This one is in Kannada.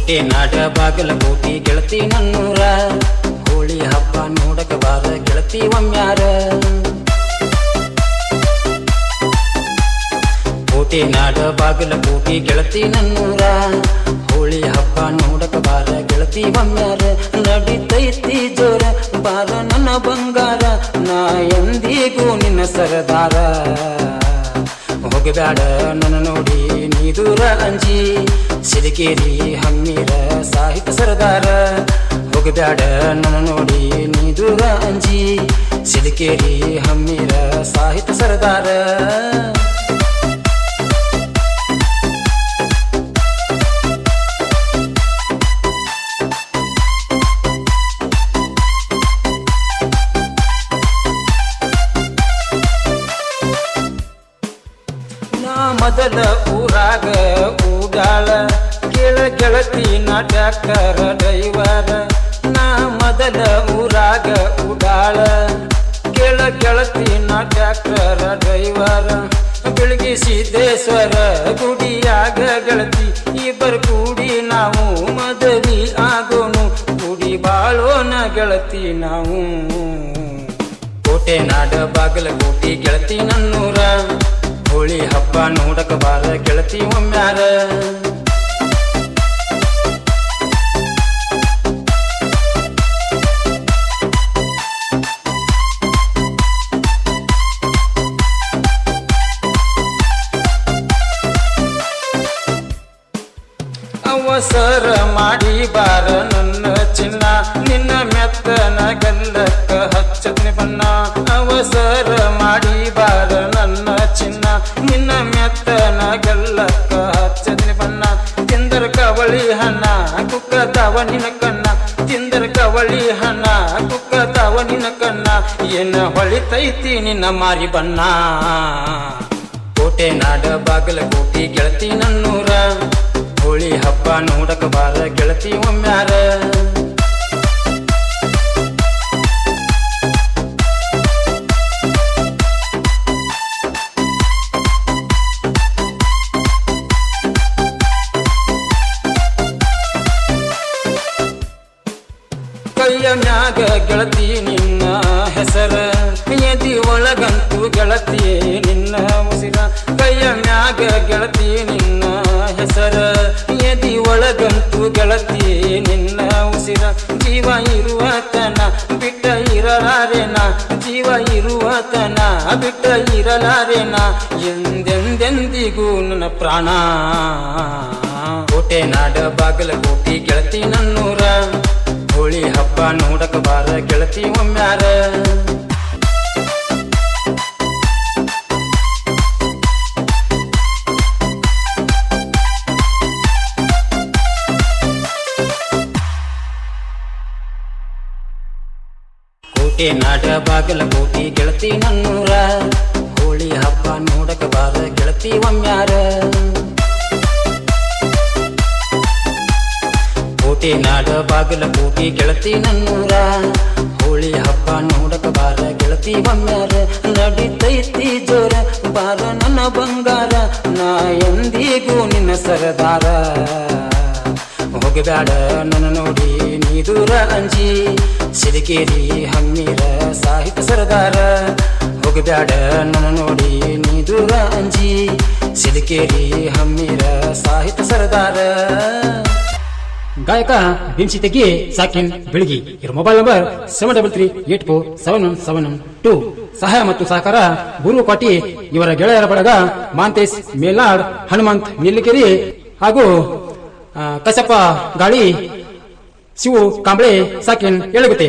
ಕೋಟೆ ನಾಡ ಬಾಗಲ ಕೋಟಿ ಗೆಳತಿ ನನ್ನೂರ. ಹೋಳಿ ಹಬ್ಬ ನೋಡಕ ಬಾರ ಗೆಳತಿ ಒಮ್ಮ್ಯಾರ ಕೋಟೆ ನಾಡ ಬಾಗಲ ಕೋಟಿ ಗೆಳತಿ ನನ್ನೂರ. ಹೋಳಿ ಹಬ್ಬ ನೋಡಕ ಬಾರ ಗೆಳತಿ ಒಮ್ಮ್ಯಾರ ನಡಿತೈತಿ ಜೋರ, ಬಾರ ನನ್ನ ಬಂಗಾರ. ನಾ ಎಂದಿಗೂ ನಿನ್ನ ಸರದಾರ. ಹೋಗಬೇಡ ನನ್ನ ನೋಡಿ ನೀ ದೂರ ಅಂಜಿ. ಸಿರಿಕೇರಿ ಹಮ್ಮಿರ ಸಾಹಿತ್ಯ ಸರದಾರ. ಹೋಗಬ್ಯಾಡ ನನ್ನ ನೋಡಿ ನೀ ದೂರ ಅಂಜಿ. ಸಿರಿಕೇರಿ ಹಮ್ಮಿರ ಸಾಹಿತ್ಯ ಸರದಾರ. ಮೊದಲ ಊರಾಗ ಊಡಾಳ ಗೆಳ ಗೆಳತಿ ನಾಟಕರ ಡೈವರ ನಾ ಮೊದಲ ಊರಾಗ ಉಡಾಳ. ಗೆಳ ಗೆಳತಿ ನಾಟಕರ ಡೈವರ ಬೆಳಗ್ಗೆ ಸಿದ್ದೇಶ್ವರ ಗುಡಿಯಾಗ ಗೆಳತಿ. ಇಬ್ಬರು ಕೂಡಿ ನಾವು ಮದವಿ ಆಗೋನು, ಕೂಡಿ ಬಾಳೋನ ಗೆಳತಿ ನಾವು. ಕೋಟೆ ನಾಡ ಬಾಗಲ ಕೋಟಿ ಗೆಳತಿ ನನ್ನೂರ. ಹೋಳಿ ಹಬ್ಬ ನೋಡಕ ಬಾರ ಗೆಳತಿ ಒಮ್ಮ್ಯಾರ ಅವಸರ ಮಾಡಿ ಬಾರ ನನ್ನ ಚಿನ್ನ, ನಿನ್ನ ಮೆತ್ತನ ಗಲ್ಲಕ್ಕ ಹಚ್ಚತ್ನಿ ಬಣ್ಣ. ಅವಸರ ಮಾಡಿ ಬಾರ ನನ್ನ ನಿನ್ನ ಮೆತ್ತನ ಗೆಲ್ಲಕ್ಕ ಹಚ್ಚದಿನ ಬಣ್ಣ. ತಿಂದರ ಕವಳಿ ಹಣ ಕುಕ್ಕದವ ನಿನ ಕಣ್ಣ. ತಿಂದರ ಕವಳಿ ಹಣ ಕುಕ್ಕದವ ನಿನ ಕಣ್ಣ. ಏನ ಹೊಳಿತೈತಿ ನಿನ್ನ ಮಾರಿ ಬಣ್ಣ. ಕೋಟೆ ನಾಡ ಬಾಗಲ, ಕೋಟಿ ಗೆಳತಿ ನನ್ನೂರ. ಹೋಳಿ ಹಬ್ಬ ನೋಡಕ ಬಾರ ಕೈಯ ಮ್ಯಾಗ ಗೆಳತಿ ನಿನ್ನ ಹೆಸರ. ಎದಿ ಒಳಗಂತೂ ಗೆಳತಿ ನಿನ್ನ ಉಸಿರ. ಕೈಯ ಮ್ಯಾಗ ಗೆಳತಿ ನಿನ್ನ ಹೆಸರ. ಎದಿ ಒಳಗಂತೂ ಗೆಳತಿ ನಿನ್ನ ಉಸಿರ. ಜೀವ ಇರುವ ತನ ಬಿಟ್ಟ ಇರಲಾರೆನ? ಜೀವ ಇರುವ ತನ ಬಿಟ್ಟ ಇರಲಾರೆನ? ಎಂದೆಂದೆಂದಿಗೂ ನನ್ನ ಪ್ರಾಣ. ಕೋಟೆ ನಾಡ ಬಾಗಲ ಕೋಟಿ ಗೆಳತಿ ನನ್ನೂರ. ನೋಡಕ ಬಾರ ಗೆಳತಿ ಒಮ್ಮ್ಯಾರ ಕೋಟೆ ನಾಟ ಬಾಗಲ ಕೋಟಿ ಗೆಳತಿ ನನ್ನೂರ. ಹೋಳಿ ಹಬ್ಬ ನೋಡಕ ಬಾರ ಗೆಳತಿ ಒಮ್ಮ್ಯಾರ ಕೋಟೆ ನಾಡ ಬಾಗಿಲ ಕೋಟಿ ಗೆಳತಿ ನನ್ನೂರ. ಹೋಳಿ ಹಬ್ಬ ನೋಡಕ ಬಾರ ಗೆಳತಿ ಒಮ್ಮ್ಯಾರ ನಡಿತೈತಿ ಜೋರ ಬಾರ ನನ್ನ ಬಂಗಾರ. ನಾ ಎಂದಿಗೂ ನಿನ್ನ ಸರದಾರ. ಹೋಗಬೇಡ ನನ್ನ ನೋಡಿ ನೀ ದೂರ ಅಂಜಿ. ಸಿರಿಕೇರಿ ಹಮ್ಮೀರ ಸಾಹಿತ್ಯ ಸರದಾರ. ಹೋಗಬೇಡ ನನ್ನ ನೋಡಿ ನೀ ದೂರ ಅಂಜಿ. ಸಿರಿಕೇರಿ ಹಮ್ಮೀರ ಸಾಹಿತ್ಯ ಸರದಾರ. ಗಾಯಕ ಭೀಮ್ಸಿತಗಿ ಸಾಕಿನ್ ಬೆಳಗಿ. ಇವರ mobile number seven double three eight four seven one seven one two ಸಹಾಯ ಮತ್ತು ಸಹಕಾರ ಗುರು ಪಾಟಿ ಇವರ ಗೆಳೆಯರ ಬಳಗ ಮಾಂತೇಶ್ ಮೇಲ್ನಾಡ್, ಹನುಮಂತ್ ನಿಲ್ಲಿಕೆರಿ ಹಾಗೂ ಕಸಪ್ಪ ಗಾಳಿ, ಶಿವು ಕಾಂಬಳೆ, ಸಾಕಿನ್ ಎಳಗುತ್ತೆ